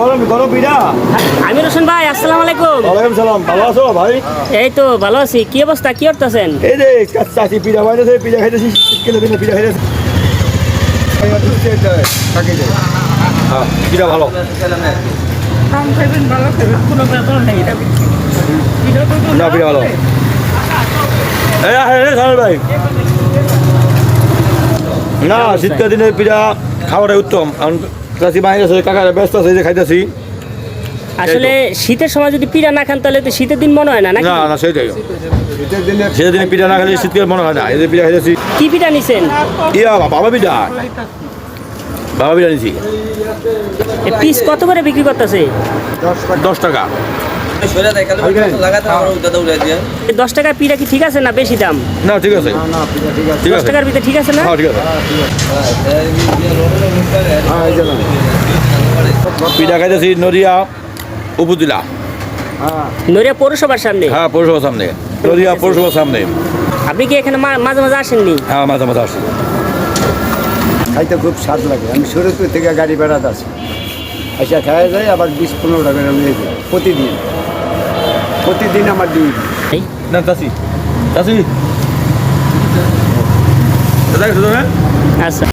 গরম গরম পিঠা আমির হোসেন ভাই আসসালামু আলাইকুম। ওয়ালাইকুম সালাম ভালো আছো ভাই? এই তো ভালো আছি। কি অবস্থা? কি করতেছেন? এই যে চাষি পিঠা বানাইছে পিঠা খাইতেছি কিলো দিনে পিঠা খাইতেছি। হ্যাঁ পিঠা ভালো। না পিঠা ভালো। এই আহে রে সাহেব ভাই। না শীতকাল দিনে পিঠা খাওয়াটাই উত্তম কারণ চাষি বাইরে আছে কাকারা ব্যস্ত আছে যে খাইতেছি। আসলে শীতের সময় যদি পিঠা না খান তাহলে তো শীতের দিন মনে হয় না নাকি? না না সেইটাই। শীতের দিনে পিঠা না খেলে শীতকাল মনে হয় না। এই যে পিঠা খাইতেছি। কি পিঠা নিছেন? ইয়া বাবা পিঠা। বাবা পিঠা নিছি। পিস কত করে বিক্রি করতেছে? দশ টাকা। দিয়ে দশ টাকার পিঠা কি ঠিক আছে না বেশি দাম? না ঠিক আছে। ঠিক দশ টাকার ভিতরে ঠিক আছে না? হ্যাঁ ঠিক আছে। পিঠা খাইতেছি নদিয়া উপজেলা। নড়িয়া পৌরসভার সামনে? হ্যাঁ পৌরসভার সামনে। নদিয়া পৌরসভার সামনে। আপনি কি এখানে মা- মাঝে মাঝে আসেননি? হ্যাঁ মাঝে মাঝে আসছি খাইতে খুব স্বাদ লাগে। আমি সুরতপুর থেকে গাড়ি বেড়াতে আসি। আচ্ছা খাওয়া যায় আবার বিশ পনেরো টাকা নিয়ে প্রতিদিন। প্রতিদিন আমার ডিউটি না চাষি চাষি আচ্ছা।